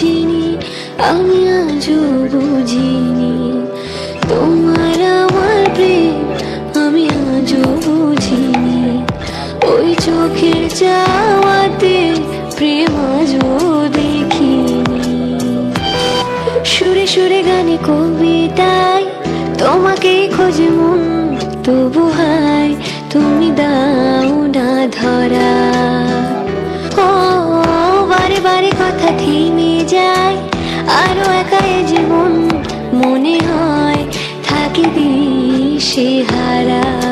বুঝিনি, আমি আজও বুঝিনি। তোমার আমার প্রেম, আমি আজও বুঝিনি। ওই চোখের যাওয়াতে প্রেম আজও দেখিনি। সুরে সুরে গানে কবিতায় তোমাকে খোঁজে মন, তবু হায় একা জীবন মনে হয় থাকে দিশে হারা।